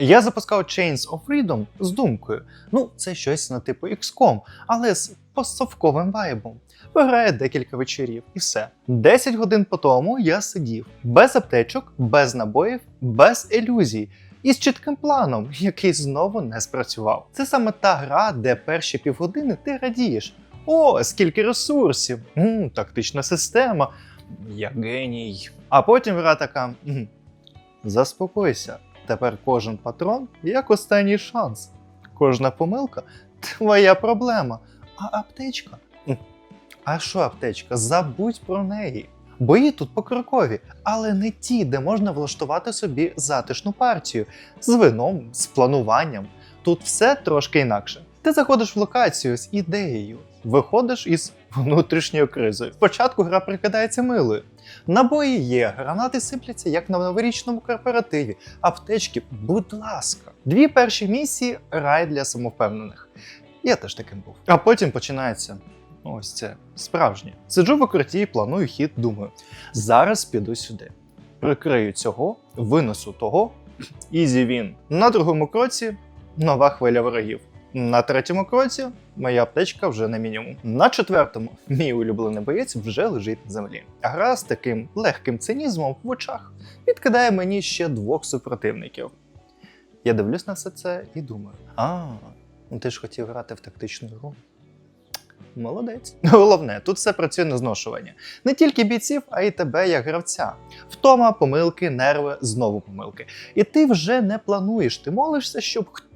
Я запускав Chains of Freedom з думкою: ну, це щось на типу XCOM, але з постсовковим вайбом. Виграє декілька вечорів і все. 10 годин по тому я сидів без аптечок, без набоїв, без ілюзій. І з чітким планом, який знову не спрацював. Це саме та гра, де перші півгодини ти радієш. О, скільки ресурсів! м тактична система. Я геній. А потім гра така: «М, заспокойся. Тепер кожен патрон як останній шанс. Кожна помилка твоя проблема. А аптечка? А що аптечка? Забудь про неї. Бої тут покрокові, але не ті, де можна влаштувати собі затишну партію з вином, з плануванням. Тут все трошки інакше. Ти заходиш в локацію з ідеєю, виходиш із внутрішньою кризою. Спочатку гра прикидається милою. Набої є, гранати сипляться як на новорічному корпоративі. Аптечки, будь ласка. Дві перші місії рай для самовпевнених. Я теж таким був. А потім починається. Ось це справжнє. Сиджу в укритті, планую хід, думаю. Зараз піду сюди. Прикрию цього, винесу того. Ізі він. На другому кроці нова хвиля ворогів. На третьому кроці моя аптечка вже на мінімум. На четвертому мій улюблений боєць вже лежить на землі. А гра з таким легким цинізмом в очах відкидає мені ще двох супротивників. Я дивлюсь на все це і думаю: а, ну ти ж хотів грати в тактичну гру. Молодець. Головне, тут все працює на зношування. Не тільки бійців, а й тебе як гравця. Втома, помилки, нерви, знову помилки. І ти вже не плануєш, ти молишся, щоб хтось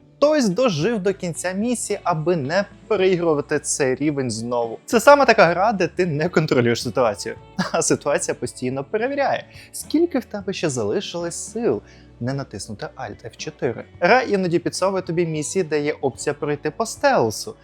дожив до кінця місії, аби не переігрувати цей рівень знову. Це саме така гра, де ти не контролюєш ситуацію, а ситуація постійно перевіряє, скільки в тебе ще залишилось сил. Не натиснути Alt F4. Гра іноді підсовує тобі місії, де є опція пройти по стелсу.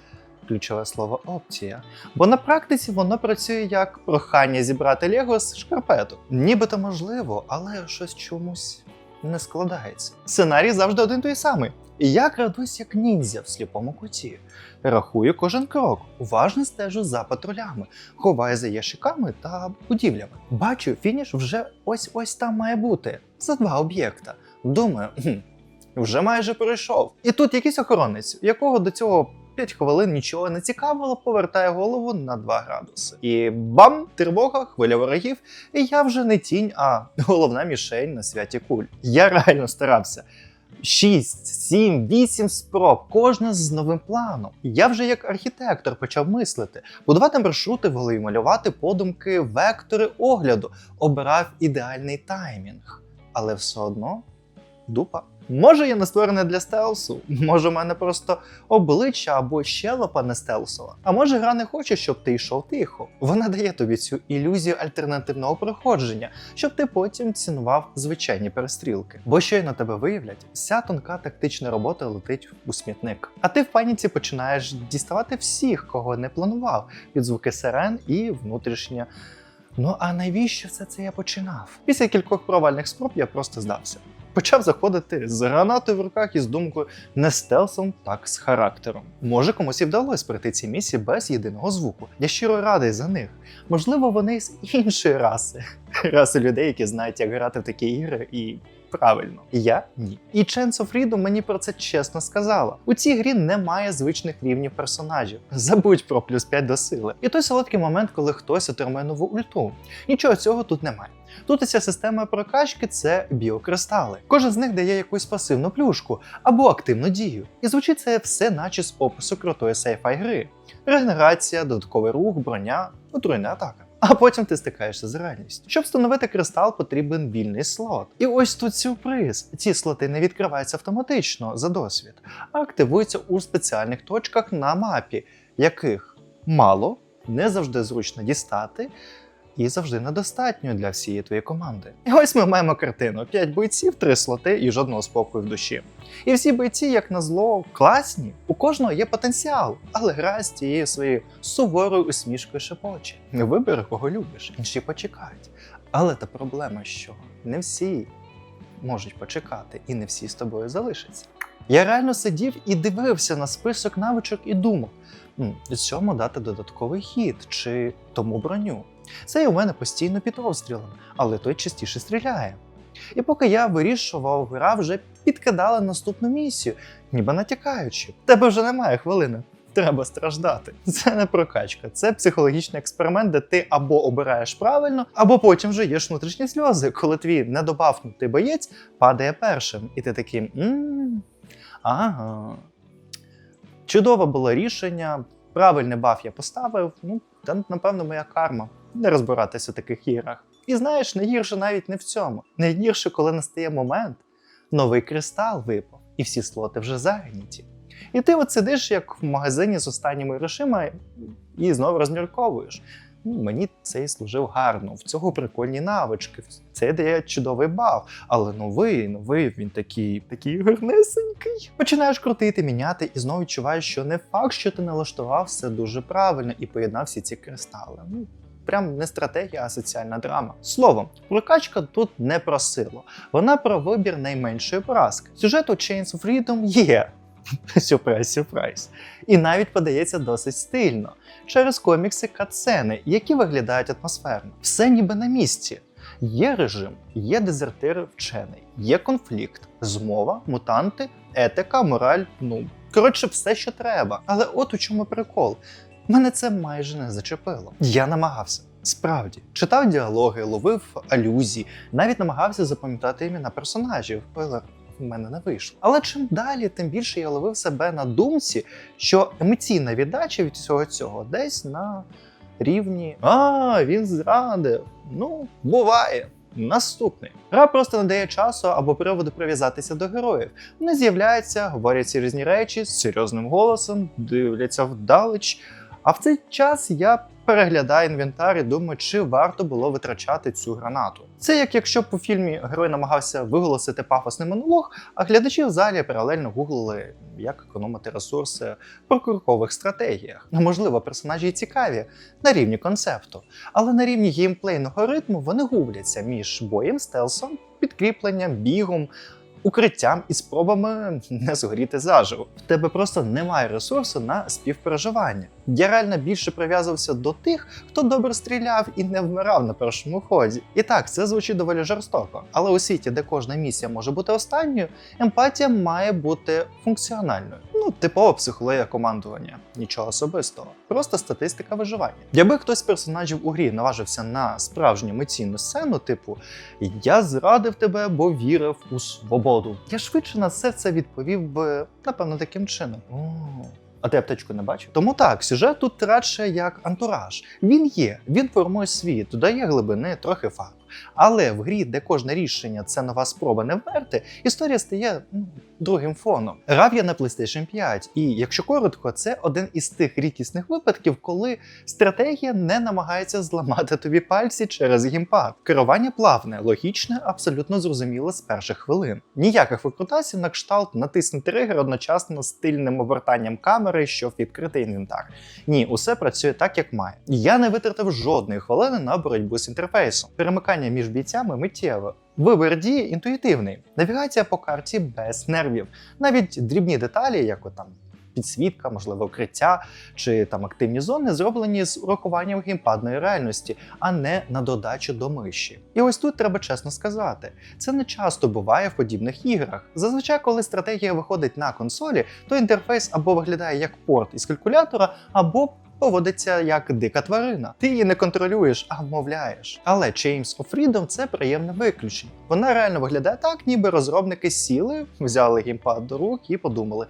Ключове слово опція. Бо на практиці воно працює як прохання зібрати Лего з шкарпеток. Нібито можливо, але щось чомусь не складається. Сценарій завжди один той самий. І я крадусь як ніндзя в сліпому куті. Рахую кожен крок, уважно стежу за патрулями, ховаю за ящиками та будівлями. Бачу, фініш вже ось ось там має бути за два об'єкта. Думаю, хм, вже майже пройшов. І тут якийсь охоронець, якого до цього 5 хвилин нічого не цікавило, повертає голову на 2 градуси. І бам! Тривога, хвиля ворогів, і я вже не тінь, а головна мішень на святі куль. Я реально старався. 6, 7, 8 спроб, кожна з новим планом. Я вже як архітектор почав мислити, будувати маршрути в малювати подумки, вектори огляду, обирав ідеальний таймінг. Але все одно дупа. Може, я не створений для стелсу, може, у мене просто обличчя або щелепа не стелсова. А може, гра не хоче, щоб ти йшов тихо. Вона дає тобі цю ілюзію альтернативного проходження, щоб ти потім цінував звичайні перестрілки. Бо щойно тебе виявлять, вся тонка тактична робота летить у смітник. А ти в паніці починаєш діставати всіх, кого не планував, під звуки сирен і внутрішнє. Ну а навіщо все це я починав? Після кількох провальних спроб я просто здався. Почав заходити з гранатою в руках і з думкою не стелсом, так з характером. Може, комусь і вдалося пройти ці місії без єдиного звуку. Я щиро радий за них. Можливо, вони з іншої раси, раси людей, які знають, як грати в такі ігри, і правильно. Я ні. І Chance of Freedom мені про це чесно сказала. У цій грі немає звичних рівнів персонажів. Забудь про плюс 5 до сили. І той солодкий момент, коли хтось отримає нову ульту. Нічого цього тут немає. Тут уся система прокачки це біокристали. Кожен з них дає якусь пасивну плюшку або активну дію. І звучить це все, наче з опису крутої сейфай гри: регенерація, додатковий рух, броня, отруйна атака. А потім ти стикаєшся з реальністю. Щоб встановити кристал, потрібен вільний слот. І ось тут сюрприз: ці слоти не відкриваються автоматично за досвід, а активуються у спеціальних точках на мапі, яких мало, не завжди зручно дістати. І завжди недостатньо для всієї твоєї команди. І ось ми маємо картину: 5 бойців, 3 слоти і жодного спокою в душі. І всі бойці, як назло, класні. У кожного є потенціал, але гра з тією своєю суворою усмішкою шепоче. Вибери, кого любиш, інші почекають. Але та проблема, що не всі можуть почекати, і не всі з тобою залишаться. Я реально сидів і дивився на список навичок і думав, «М, цьому дати додатковий хід чи тому броню. Цей у мене постійно під обстрілом, але той частіше стріляє. І поки я вирішував, гра вже підкидали наступну місію, ніби натякаючи. Тебе вже немає хвилини. Треба страждати. Це не прокачка, це психологічний експеримент, де ти або обираєш правильно, або потім вже є внутрішні сльози, коли твій недобавнутий боєць падає першим, і ти такий «М, ага. Чудове було рішення, правильний баф я поставив. Ну, та напевно моя карма. Не розбиратися в таких іграх. І знаєш, найгірше навіть не в цьому. Найгірше, коли настає момент, новий кристал випав, і всі слоти вже зайняті. І ти от сидиш як в магазині з останніми грошима і знову розмірковуєш. Ну, мені цей служив гарно, в цього прикольні навички, це дає чудовий баф. Але новий, новий, він такий, такий гарнесенький. Починаєш крутити, міняти, і знову відчуваєш, що не факт, що ти налаштував все дуже правильно і поєднав всі ці кристали. Ну, прям не стратегія, а соціальна драма. Словом, прокачка тут не про силу. Вона про вибір найменшої поразки. Сюжет у Chains of Freedom є. Сюрприз, сюрприз. І навіть подається досить стильно через комікси катсцени, які виглядають атмосферно. Все ніби на місці. Є режим, є дезертир вчений, є конфлікт, змова, мутанти, етика, мораль. Ну коротше, все, що треба. Але от у чому прикол. Мене це майже не зачепило. Я намагався. Справді читав діалоги, ловив алюзії, навіть намагався запам'ятати імена персонажів, але в мене не вийшло. Але чим далі, тим більше я ловив себе на думці, що емоційна віддача від всього цього десь на рівні А, він зрадив. Ну, буває. Наступний гра просто не дає часу або приводу прив'язатися до героїв. Вони з'являються, говорять ці різні речі з серйозним голосом, дивляться вдалеч. А в цей час я переглядаю інвентар і думаю, чи варто було витрачати цю гранату. Це як якщо б у фільмі герой намагався виголосити пафосний монолог, а глядачі в залі паралельно гуглили, як економити ресурси в прокуркових стратегіях. Ну, можливо, персонажі цікаві на рівні концепту, але на рівні геймплейного ритму вони губляться між боєм стелсом, підкріпленням, бігом. Укриттям і спробами не згоріти заживо. В тебе просто немає ресурсу на співпереживання. Я реально більше прив'язувався до тих, хто добре стріляв і не вмирав на першому ході. І так, це звучить доволі жорстоко. Але у світі, де кожна місія може бути останньою, емпатія має бути функціональною. Ну, типова психологія командування, нічого особистого, просто статистика виживання. Якби хтось з персонажів у грі наважився на справжню емоційну сцену, типу Я зрадив тебе, бо вірив у свободу. Я швидше на все це відповів би, напевно, таким чином. А ти аптечку не бачив? Тому так, сюжет тут радше як антураж. Він є, він формує світ, додає глибини, трохи фарб. Але в грі, де кожне рішення це нова спроба не вмерти, історія стає ну, другим фоном. Грав я на PlayStation 5, і якщо коротко, це один із тих рідкісних випадків, коли стратегія не намагається зламати тобі пальці через геймпад. Керування плавне, логічне, абсолютно зрозуміле з перших хвилин. Ніяких викрутасів на кшталт натисни тригер одночасно стильним обертанням камери, щоб відкрити інвентар. Ні, усе працює так, як має. Я не витратив жодної хвилини на боротьбу з інтерфейсом. Перемикання між бійцями миттєве. Вибір дії інтуїтивний. Навігація по карті без нервів. Навіть дрібні деталі, як там підсвітка, можливо, укриття чи там активні зони, зроблені з урахуванням геймпадної реальності, а не на додачу до миші. І ось тут треба чесно сказати: це не часто буває в подібних іграх. Зазвичай, коли стратегія виходить на консолі, то інтерфейс або виглядає як порт із калькулятора, або поводиться як дика тварина. Ти її не контролюєш, а вмовляєш. Але Chains of Freedom це приємне виключення. Вона реально виглядає так, ніби розробники сіли, взяли геймпад до рук і подумали.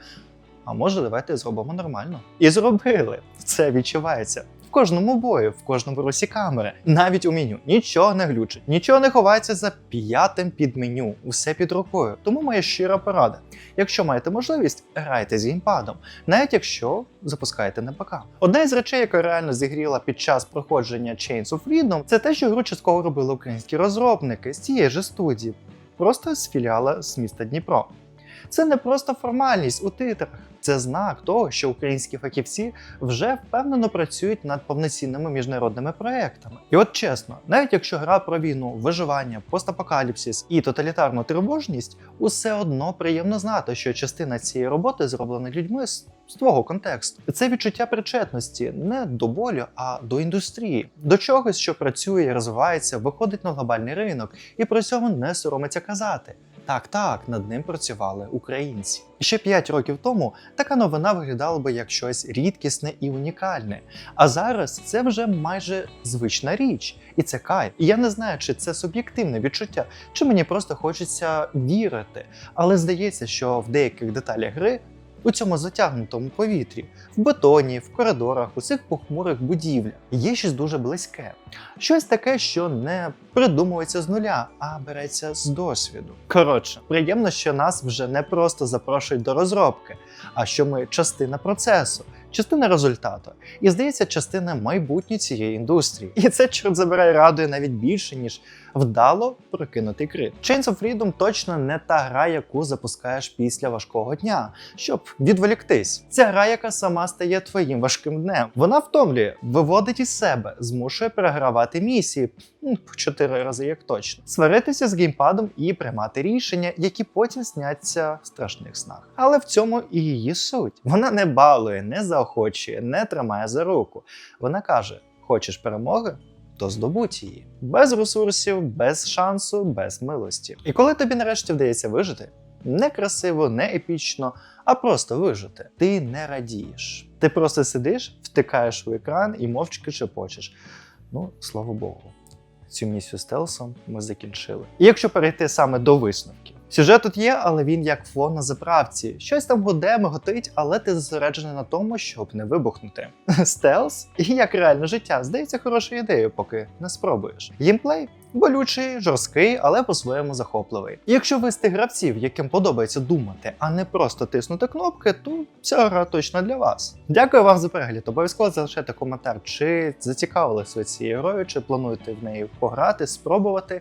А може, давайте зробимо нормально. І зробили. Це відчувається. В кожному бою, в кожному русі камери, навіть у меню нічого не глючить, нічого не ховається за п'ятим під меню, усе під рукою. Тому моя щира порада. Якщо маєте можливість, грайте з геймпадом, навіть якщо запускаєте на ПК. Одна із речей, яка реально зігріла під час проходження Chains of Freedom, це те, що гру частково робили українські розробники з цієї ж студії, просто з філіала з міста Дніпро. Це не просто формальність у титрах, це знак того, що українські фахівці вже впевнено працюють над повноцінними міжнародними проектами. І от чесно, навіть якщо гра про війну, виживання, постапокаліпсис і тоталітарну тривожність, усе одно приємно знати, що частина цієї роботи зроблена людьми з з твого контексту. Це відчуття причетності не до болю, а до індустрії, до чогось, що працює, розвивається, виходить на глобальний ринок і при цьому не соромиться казати. Так, так, над ним працювали українці. Ще 5 років тому така новина виглядала би як щось рідкісне і унікальне. А зараз це вже майже звична річ, і це кайф. І я не знаю, чи це суб'єктивне відчуття, чи мені просто хочеться вірити. Але здається, що в деяких деталях гри. У цьому затягнутому повітрі, в бетоні, в коридорах, у цих похмурих будівлях є щось дуже близьке, щось таке, що не придумується з нуля, а береться з досвіду. Коротше, приємно, що нас вже не просто запрошують до розробки, а що ми частина процесу, частина результату. І здається, частина майбутньої цієї індустрії. І це чорт забирай радує навіть більше, ніж вдало прокинутий крит. Chains of Freedom точно не та гра, яку запускаєш після важкого дня, щоб відволіктись. Це гра, яка сама стає твоїм важким днем. Вона втомлює, виводить із себе, змушує перегравати місії по чотири рази, як точно, сваритися з геймпадом і приймати рішення, які потім сняться в страшних снах. Але в цьому і її суть. Вона не балує, не заохочує, не тримає за руку. Вона каже: хочеш перемоги? То здобудь її без ресурсів, без шансу, без милості. І коли тобі нарешті вдається вижити, не красиво, не епічно, а просто вижити, ти не радієш. Ти просто сидиш, втикаєш у екран і мовчки шепочеш. Ну, слава Богу, цю місію стелсом ми закінчили. І якщо перейти саме до висновків. Сюжет тут є, але він як фон на заправці. Щось там гуде, миготить, але ти зосереджений на тому, щоб не вибухнути. Стелс і як реальне життя здається хорошою ідеєю, поки не спробуєш. Геймплей болючий, жорсткий, але по-своєму захопливий. І якщо ви з тих гравців, яким подобається думати, а не просто тиснути кнопки, то ця гра точно для вас. Дякую вам за перегляд. Обов'язково залишайте коментар, чи зацікавились ви цією грою, чи плануєте в неї пограти, спробувати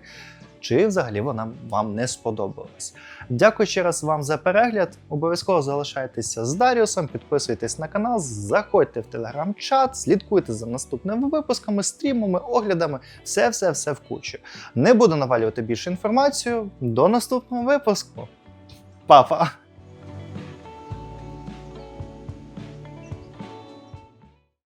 чи взагалі вона вам не сподобалась. Дякую ще раз вам за перегляд. Обов'язково залишайтеся з Даріусом, підписуйтесь на канал, заходьте в телеграм-чат, слідкуйте за наступними випусками, стрімами, оглядами, все-все-все в кучу. Не буду навалювати більше інформацію. До наступного випуску. Па-па!